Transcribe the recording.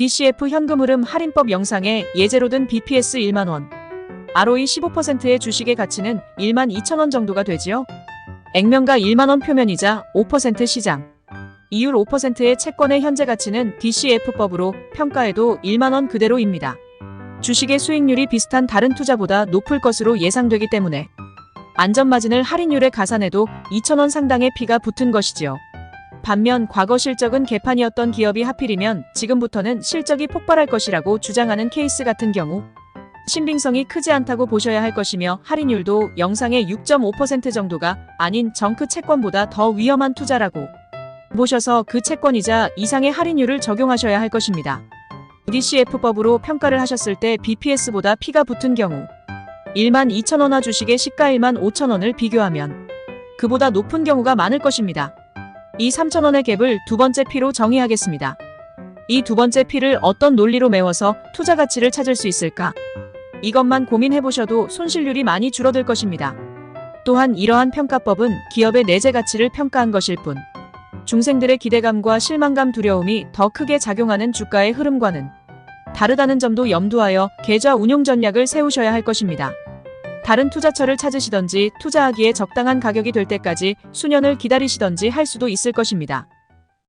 DCF 현금 흐름 할인법 영상에 예제로 든 BPS 1만원. ROE 15%의 주식의 가치는 1만 2천원 정도가 되지요. 액면가 1만원 표면이자 5% 시장. 이율 5%의 채권의 현재 가치는 DCF법으로 평가해도 1만원 그대로입니다. 주식의 수익률이 비슷한 다른 투자보다 높을 것으로 예상되기 때문에 안전마진을 할인율에 가산해도 2천원 상당의 피가 붙은 것이지요. 반면 과거 실적은 개판이었던 기업이 하필이면 지금부터는 실적이 폭발할 것이라고 주장하는 케이스 같은 경우 신빙성이 크지 않다고 보셔야 할 것이며 할인율도 영상의 6.5% 정도가 아닌 정크 채권보다 더 위험한 투자라고 보셔서 그 채권이자 이상의 할인율을 적용하셔야 할 것입니다. DCF법으로 평가를 하셨을 때 BPS보다 피가 붙은 경우 1만 2천원화 주식의 시가 1만 5천원을 비교하면 그보다 높은 경우가 많을 것입니다. 이 3천원의 갭을 두 번째 피로 정의하겠습니다. 이 두 번째 피를 어떤 논리로 메워서 투자 가치를 찾을 수 있을까? 이것만 고민해보셔도 손실률이 많이 줄어들 것입니다. 또한 이러한 평가법은 기업의 내재 가치를 평가한 것일 뿐 중생들의 기대감과 실망감 두려움이 더 크게 작용하는 주가의 흐름과는 다르다는 점도 염두하여 계좌 운용 전략을 세우셔야 할 것입니다. 다른 투자처를 찾으시던지 투자하기에 적당한 가격이 될 때까지 수년을 기다리시던지 할 수도 있을 것입니다.